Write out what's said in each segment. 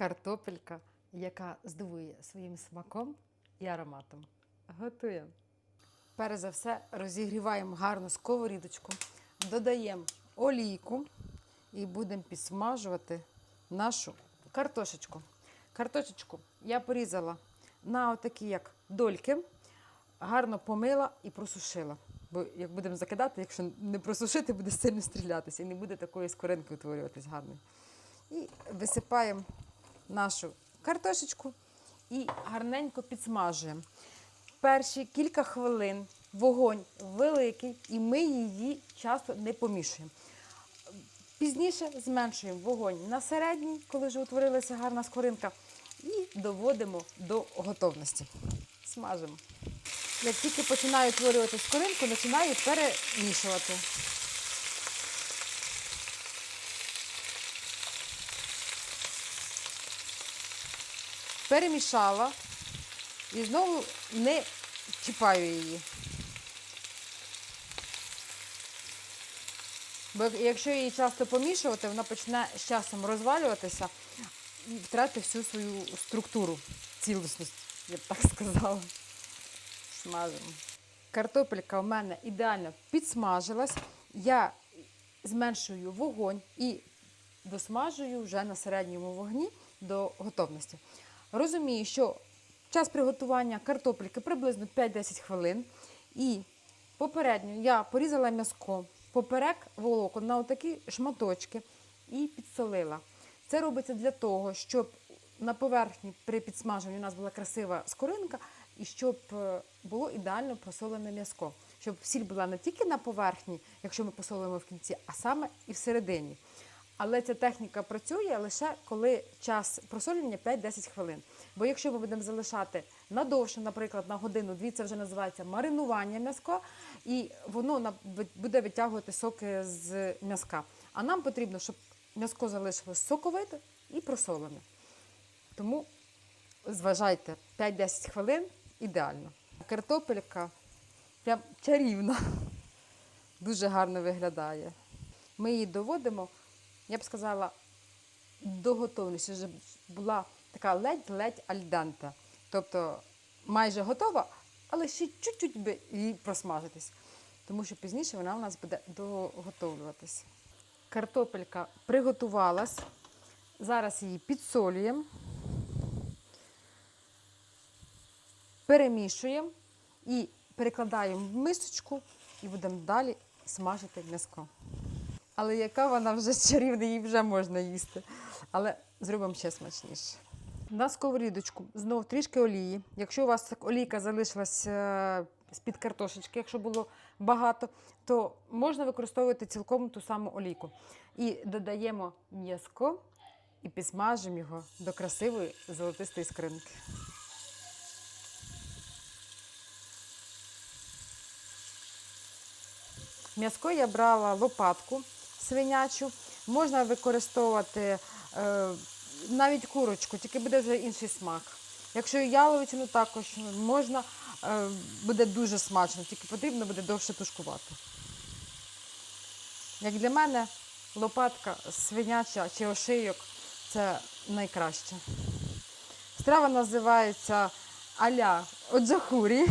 картопелька, яка здивує своїм смаком і ароматом. Готуємо. Перш за все розігріваємо гарну сковорідочку, додаємо олійку і будемо підсмажувати нашу картошечку. Картошечку я порізала на такі як дольки, гарно помила і просушила. Бо як будемо закидати, якщо не просушити, буде сильно стрілятися і не буде такої скоринки утворюватись гарної. І висипаємо нашу картошечку і гарненько підсмажуємо. Перші кілька хвилин вогонь великий, і ми її часто не помішуємо. Пізніше зменшуємо вогонь на середній, коли вже утворилася гарна скоринка, і доводимо до готовності. Смажимо. Як тільки починаю утворювати скоринку, починаю перемішувати. Перемішала і знову не чіпаю її. Бо якщо її часто помішувати, вона почне з часом розвалюватися і втратити всю свою структуру, цілісність, я б так сказала. Смажимо. Картопелька в мене ідеально підсмажилась. Я зменшую вогонь і досмажую вже на середньому вогні до готовності. Розумію, що час приготування картопельки приблизно 5-10 хвилин. І попередньо я порізала м'язко поперек волокон на отакі шматочки і підсолила. Це робиться для того, щоб на поверхні при підсмаженні у нас була красива скоринка, і щоб е, було ідеально просолене м'язко. Щоб сіль була не тільки на поверхні, якщо ми посолимо в кінці, а саме і всередині. Але ця техніка працює лише коли час просолення 5-10 хвилин. Бо якщо ми будемо залишати надовше, наприклад, на годину-дві, це вже називається маринування м'язка, і воно буде витягувати соки з м'язка. А нам потрібно, щоб м'язко залишилось соковите і просолене. Тому зважайте, 5-10 хвилин ідеально. Картопелька прям чарівна, дуже гарно виглядає. Ми її доводимо, я б сказала, до готовності, щоб була така ледь-ледь альдента. Тобто майже готова, але ще чуть-чуть би її просмажитись. Тому що пізніше вона у нас буде доготовлюватись. Картопелька приготувалась. Зараз її підсолюємо, перемішуємо і перекладаємо в мисочку і будемо далі смажити м'яско. Але яка вона вже чарівна, її вже можна їсти. Але зробимо ще смачніше. На сковорідочку знов трішки олії. Якщо у вас олійка залишилась е, з-під картошечки, якщо було багато, то можна використовувати цілком ту саму олійку. І додаємо м'язко і підсмажимо його до красивої золотистої скринки. М'язко я брала лопатку свинячу. Можна використовувати е, навіть курочку, тільки буде вже інший смак. Якщо яловичину також можна, е, буде дуже смачно, тільки потрібно буде довше тушкувати. Як для мене, лопатка свиняча чи ошийок це найкраще. Страва називається аля оджахурі.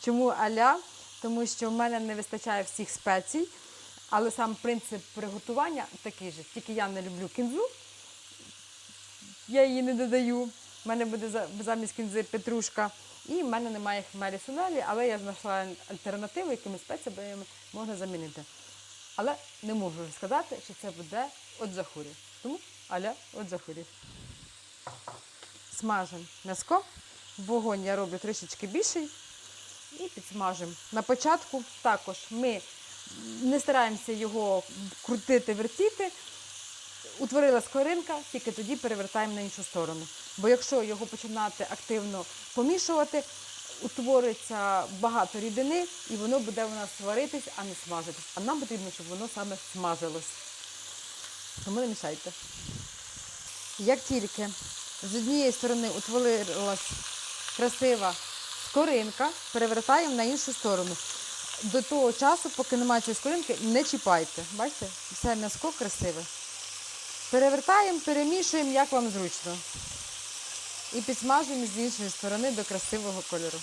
Чому аля? Тому що в мене не вистачає всіх спецій, але сам принцип приготування такий же. Тільки я не люблю кінзу, я її не додаю. У мене буде замість кінзи петрушка. І в мене немає хмелі сунелі, але я знайшла альтернативу, якими спеціями можна замінити. Але не можу сказати, що це буде оджахурі. Тому аля оджахурі. Смажемо м'язко. Вогонь я роблю трішечки більший і підсмажимо. На початку також ми не стараємося його крутити, вертіти. Утворила скоринка, тільки тоді перевертаємо на іншу сторону. Бо якщо його починати активно помішувати, утвориться багато рідини і воно буде у нас сваритись, а не смажитись. А нам потрібно, щоб воно саме смажилось. Тому не мішайте. Як тільки з однієї сторони утворилась красива скоринка, перевертаємо на іншу сторону. До того часу, поки немає цієї скоринки, не чіпайте. Бачите, все м'язко красиве. Перевертаємо, перемішуємо, як вам зручно. І підсмажуємо з іншої сторони до красивого кольору.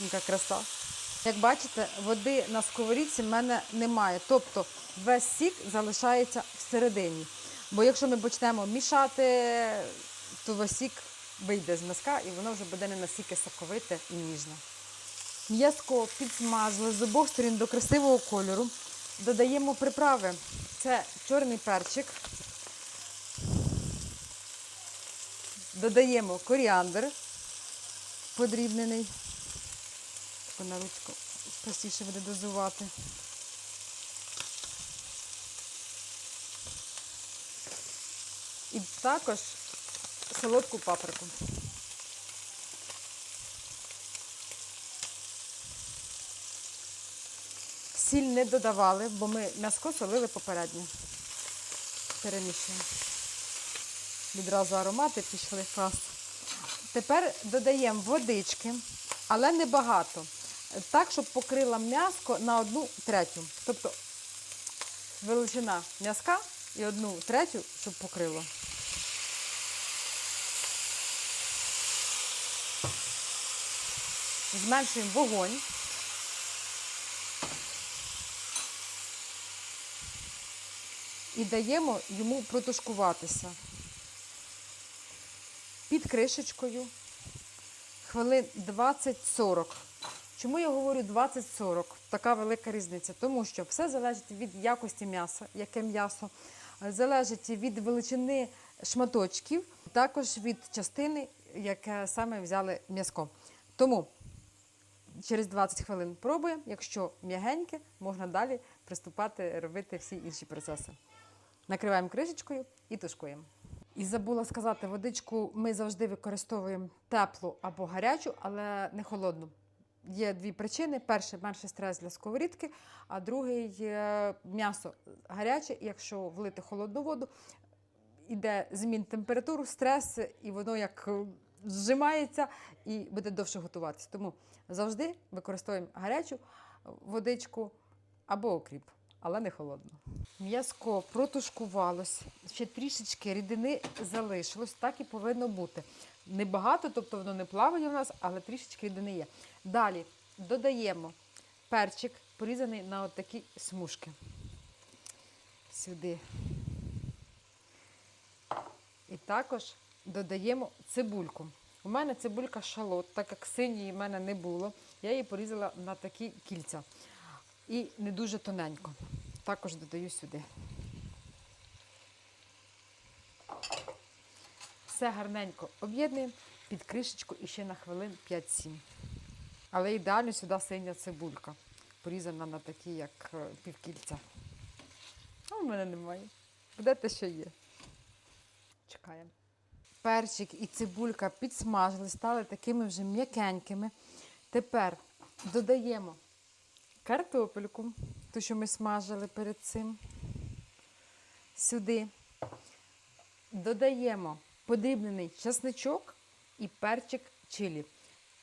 Яка краса. Як бачите, води на сковорідці в мене немає. Тобто весь сік залишається всередині. Бо якщо ми почнемо мішати, то весь сік вийде з миска і воно вже буде не настільки соковите і ніжне. М'язко підсмажили з обох сторін до красивого кольору. Додаємо приправи. Це чорний перчик. Додаємо коріандр подрібнений. Тако на ручку простіше буде дозувати. І також солодку паприку. Сіль не додавали, бо ми м'яско солили попередньо. Перемішуємо. Відразу аромати пішли клас. Тепер додаємо водички, але не багато. Так, щоб покрила м'яско на одну третю. Тобто величина м'яска і одну третю, щоб покрило. Зменшуємо вогонь. І даємо йому протушкуватися під кришечкою хвилин 20-40. Чому я говорю 20-40? Така велика різниця. Тому що все залежить від якості м'яса, яке м'ясо, залежить від величини шматочків, також від частини, яке саме взяли м'яско. Тому через 20 хвилин пробуємо. Якщо м'ягеньке, можна далі приступати робити всі інші процеси. Накриваємо кришечкою і тушкуємо. І забула сказати, водичку ми завжди використовуємо теплу або гарячу, але не холодну. Є дві причини: перше менший стрес для сковорідки, а другий е, м'ясо гаряче, якщо влити холодну воду, іде змін температуру, стрес, і воно як е, зжимається і буде довше готуватись. Тому завжди використовуємо гарячу водичку або окріп, але не холодну. М'язко протушкувалось, ще трішечки рідини залишилось, так і повинно бути. Небагато, тобто воно не плаває в нас, але трішечки рідини є. Далі додаємо перчик, порізаний на от такі смужки. Сюди. І також додаємо цибульку. У мене цибулька шалот, так як синьої в мене не було. Я її порізала на такі кільця. І не дуже тоненько. Також додаю сюди. Все гарненько об'єднуємо під кришечку і ще на хвилин 5-7. Але ідеально сюди синя цибулька, порізана на такі, як е, півкільця. А в мене немає. Буде те, що є. Чекаємо. Перчик і цибулька підсмажили, стали такими вже м'якенькими. Тепер додаємо картопельку, ту, що ми смажили перед цим. Сюди додаємо подрібнений часничок і перчик чилі.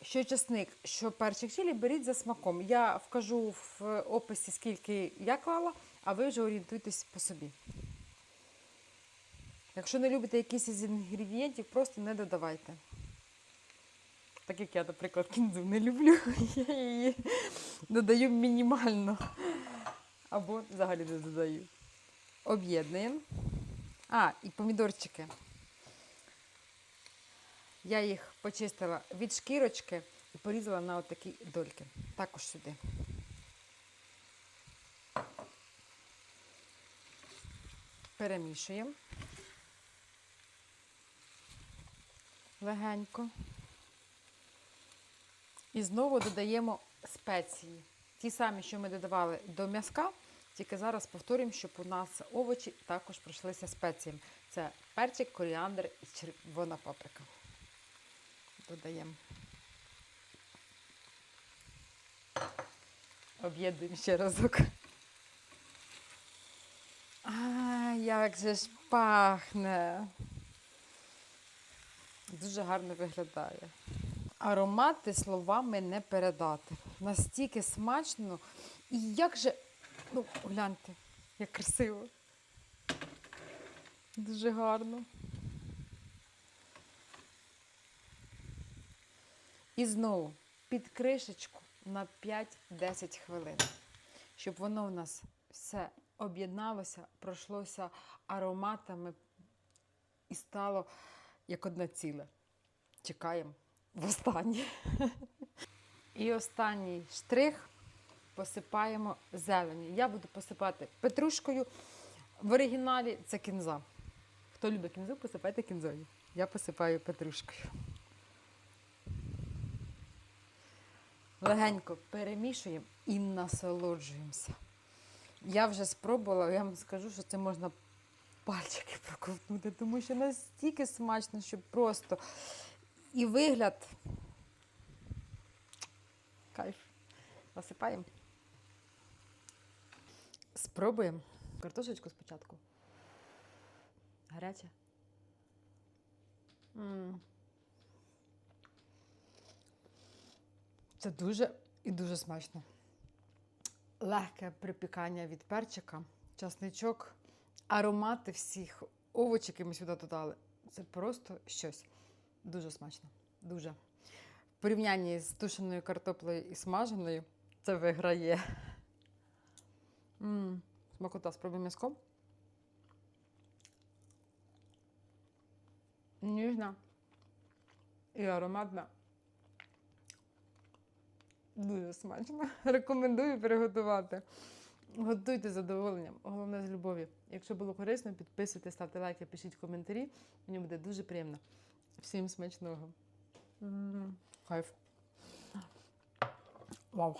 Що часник, що перчик чилі, беріть за смаком. Я вкажу в описі, скільки я клала, а ви вже орієнтуйтесь по собі. Якщо не любите якийсь із інгредієнтів, просто не додавайте. Так як я, наприклад, кінзу не люблю, я її додаю мінімально. Або взагалі не додаю. Об'єднуємо. А, і помідорчики. Я їх почистила від шкірочки і порізала на отакі дольки. Також сюди. Перемішуємо. Легенько. І знову додаємо спеції. Ті самі, що ми додавали до м'язка, тільки зараз повторюємо, щоб у нас овочі також пройшлися спеціями. Це перчик, коріандр і червона паприка. Додаємо. Об'єднуємо ще разок. А, як же ж пахне. Дуже гарно виглядає. Аромати словами не передати. Настільки смачно. І як же, ну, гляньте, як красиво. Дуже гарно. І знову під кришечку на 5-10 хвилин, щоб воно у нас все об'єдналося, пройшлося ароматами і стало як одне ціле. Чекаємо в останнє. І останній штрих посипаємо зелені. Я буду посипати петрушкою. В оригіналі це кінза. Хто любить кінзу, посипайте кінзою. Я посипаю петрушкою. Легенько перемішуємо і насолоджуємося. Я вже спробувала, я вам скажу, що це можна пальчики проковтнути, тому що настільки смачно, що просто і вигляд. Кайф. Насипаємо. Спробуємо. Картошечку спочатку. Гаряча. М. Це дуже і дуже смачно. Легке припікання від перчика, часничок, аромати всіх овочів, які ми сюди додали. Це просто щось. Дуже смачно. Дуже. В порівнянні з тушеною картоплею і смаженою це виграє. М, Смакота, спробуй м'язко. Ніжна і ароматна. Дуже смачно. Рекомендую приготувати. Готуйте з задоволенням, головне з любов'ю. Якщо було корисно, підписуйтесь, ставте лайки, пишіть коментарі. Мені буде дуже приємно. Всім смачного. Кайф. Вау.